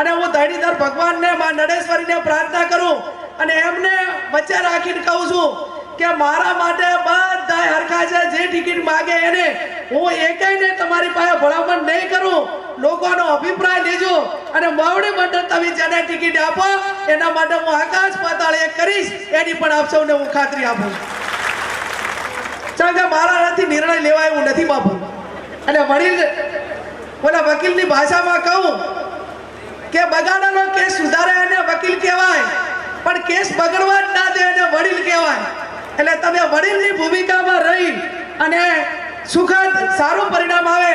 અને હું ધણીધર ભગવાનને માં નડેશ્વરીને પ્રાર્થના કરું અને એમને વચ્ચે રાખીને કહું છું કે મારા માટે બધા હરખા છે, જે ટિકિટ માગે એને, હું એકેયને તમારી પાસે ભલામણ નહીં કરું. લોકોનો અભિપ્રાય લેજો અને માવડી મંડળ તમે જેને ટિકિટ આપો, એના માટે હું આકાશ પાતાળ એક કરીશ, એની પણ આપ સૌને હું ખાતરી આપું કારણ કે મારાથી નિર્ણય લેવાય એવું નથી બાપુ. અને વડીલ, ઓલા વકીલની ભાષામાં કહું કે બગાડાનો કેસ સુધારે એને વકીલ કહેવાય. પણ કેસ બગડવા જ ના દે એને વડીલ કહેવાય. એટલે તમે વડીલની ભૂમિકામાં રહી અને સુખદ, સારું પરિણામ આવે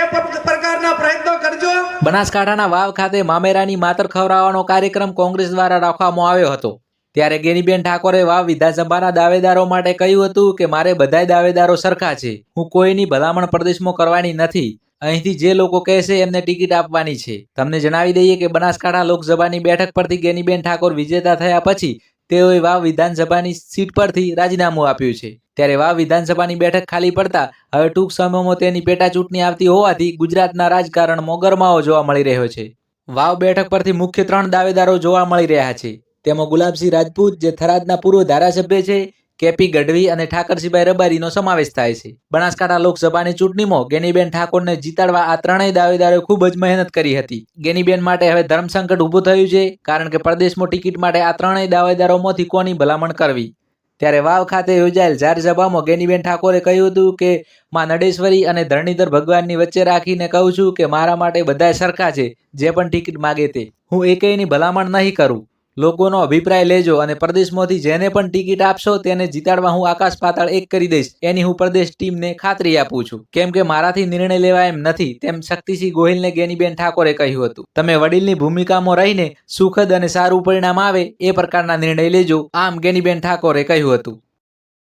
એ પ્રકારના પ્રયત્નો કરજો. બનાસકાંઠાના વાવ ખાતે મામેરાની માતર ખવડાવવાનો કાર્યક્રમ કોંગ્રેસ દ્વારા રાખવામાં આવ્યો હતો. ત્યારે ગેનીબેન ઠાકોરે વાવ વિધાનસભાના દાવેદારો માટે કહ્યું હતું કે, મારે બધાય દાવેદારો સરખા છે. હું કોઈની ભલામણ પ્રદેશમાં કરવાની નથી. અહીંથી જે લોકો કહેશે એમને ટિકિટ આપવાની છે. તમને જણાવી દઈએ કે બનાસકાંઠા લોકસભાની બેઠક પરથી ગેનીબેન ઠાકોર વિજેતા થયા પછી તેઓએ વાવ વિધાનસભાની સીટ પરથી રાજીનામું આપ્યું છે. ત્યારે વાવ વિધાનસભાની બેઠક ખાલી પડતા હવે ટૂંક સમયમાં તેની પેટા ચૂંટણી આવતી હોવાથી ગુજરાતના રાજકારણમાં ગરમાવો જોવા મળી રહ્યો છે. વાવ બેઠક પરથી મુખ્ય ત્રણ દાવેદારો જોવા મળી રહ્યા છે. તેમાં ગુલાબસિંહ રાજપૂત, જે થરાદના પૂર્વ ધારાસભ્ય છે કેપી ગઢવી અને ઠાકરસિંહભાઈ રબારીનો સમાવેશ થાય છે. બનાસકાંઠા લોકસભાની ચૂંટણીમાં ગેનીબેન ઠાકોરને જીતાડવા આ ત્રણેય દાવેદારોએ ખૂબ જ મહેનત કરી હતી. ગેનીબેન માટે હવે ધર્મસંકટ ઊભું થયું છે, કારણ કે પ્રદેશમાં ટિકિટ માટે આ ત્રણેય દાવેદારોમાંથી કોની ભલામણ કરવી? ત્યારે વાવ ખાતે યોજાયેલ જાહેર સભામાં ગેનીબેન ઠાકોરે કહ્યું હતું કે, માં નડેશ્વરી અને ધરણીધર ભગવાનની વચ્ચે રાખીને કહું છું કે મારા માટે બધાય સરખા છે, જે પણ ટિકિટ માગે તે. હું એકેયની ભલામણ નહીં કરું. લોકોનો અભિપ્રાય લેજો અને પ્રદેશમાંથી જેને પણ ટિકિટ આપશો તેને જીતાડવા હું આકાશ પાતાળ એક કરી દઈશ. એની હું પ્રદેશ ટીમને ખાતરી આપું છું. કેમ કે મારાથી નિર્ણય લેવા એમ નથી, તેમ શક્તિસિંહ ગોહિલને ગેનીબેન ઠાકોરે કહ્યું હતું. તમે વડીલની ભૂમિકામાં રહીને સુખદ અને સારું પરિણામ આવે એ પ્રકારના નિર્ણય લેજો, આમ ગેનીબેન ઠાકોરે કહ્યું હતું.